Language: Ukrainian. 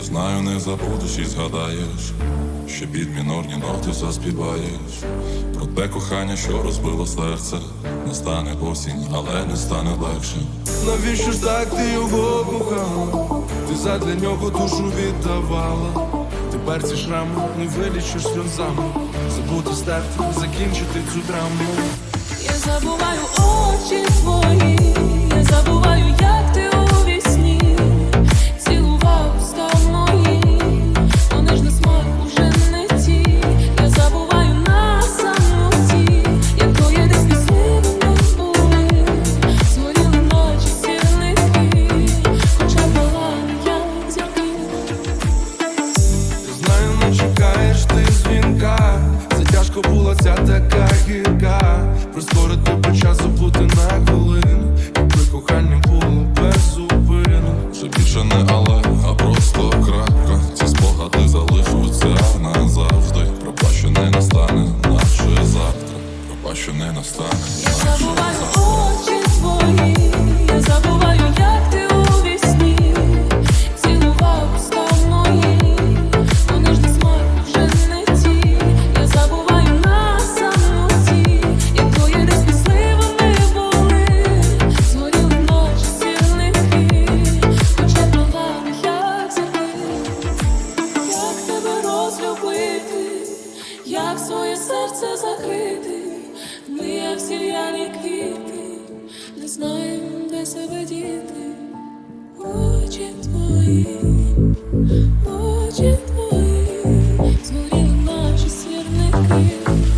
Я знаю, не забудеш і згадаєш, що під мінорні ноти заспіваєш. Про те кохання, що розбило серце, не стане осінь, але не стане легше. Навіщо ж так ти його кохала? Ти задля нього душу віддавала. Тепер ці шрами не вилічиш сльозами. Забути стерти, закінчити цю драму. Я забуваю очі твої, Затяжко була ця така гірка. Прискорити по часу бути на хвилину. Якби кохання було без зупину. Вже більше не але, а просто крапка. Ці спогади залишаться назавжди. Пробач, що не настане наше завтра. Пробач, що не настане Я забуваю очі твої, так своє серце закрити, ми я в квіти, не знаємо, де себе діти, очі твої, очі твої, згоріли наші сірники.